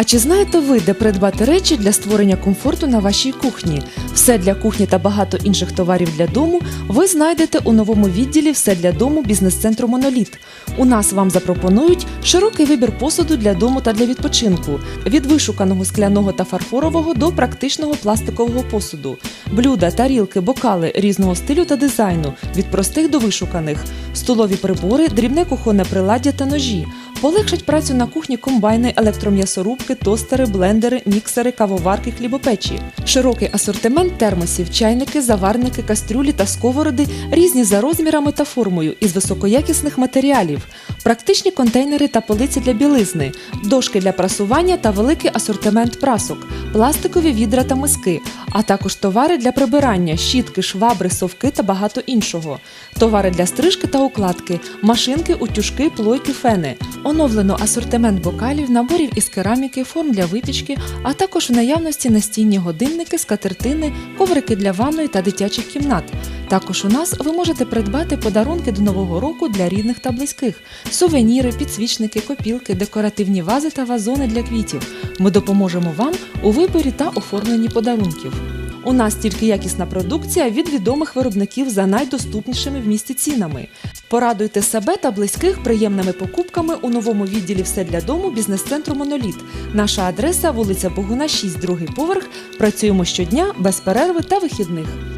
А чи знаєте ви, де придбати речі для створення комфорту на вашій кухні? Все для кухні та багато інших товарів для дому ви знайдете у новому відділі Все для дому бізнес-центру Моноліт. У нас вам запропонують широкий вибір посуду для дому та для відпочинку, від вишуканого скляного та фарфорового до практичного пластикового посуду, блюда, тарілки, бокали різного стилю та дизайну, від простих до вишуканих, столові прибори, дрібне кухонне приладдя та ножі. Полегшать працю на кухні комбайни, електром'ясорубки, тостери, блендери, міксери, кавоварки, хлібопечі. Широкий асортимент термосів, чайники, заварники, кастрюлі та сковороди різні за розмірами та формою із високоякісних матеріалів, практичні контейнери та полиці для білизни, дошки для прасування та великий асортимент прасок, пластикові відра та миски, а також товари для прибирання, щітки, швабри, совки та багато іншого, товари для стрижки та укладки, машинки, утюжки, плойки, фени. Оновлено асортимент бокалів, наборів із кераміки, форм для випічки, а також в наявності настінні годинники, скатертини, коврики для ванної та дитячих кімнат. Також у нас ви можете придбати подарунки до нового року для рідних та близьких, сувеніри, підсвічники, копілки, декоративні вази та вазони для квітів. Ми допоможемо вам у виборі та оформленні подарунків. У нас тільки якісна продукція від відомих виробників за найдоступнішими в місті цінами. Порадуйте себе та близьких приємними покупками у новому відділі Все для дому бізнес-центру Моноліт. Наша адреса вулиця Богуна, 6, другий поверх. Працюємо щодня без перерви та вихідних.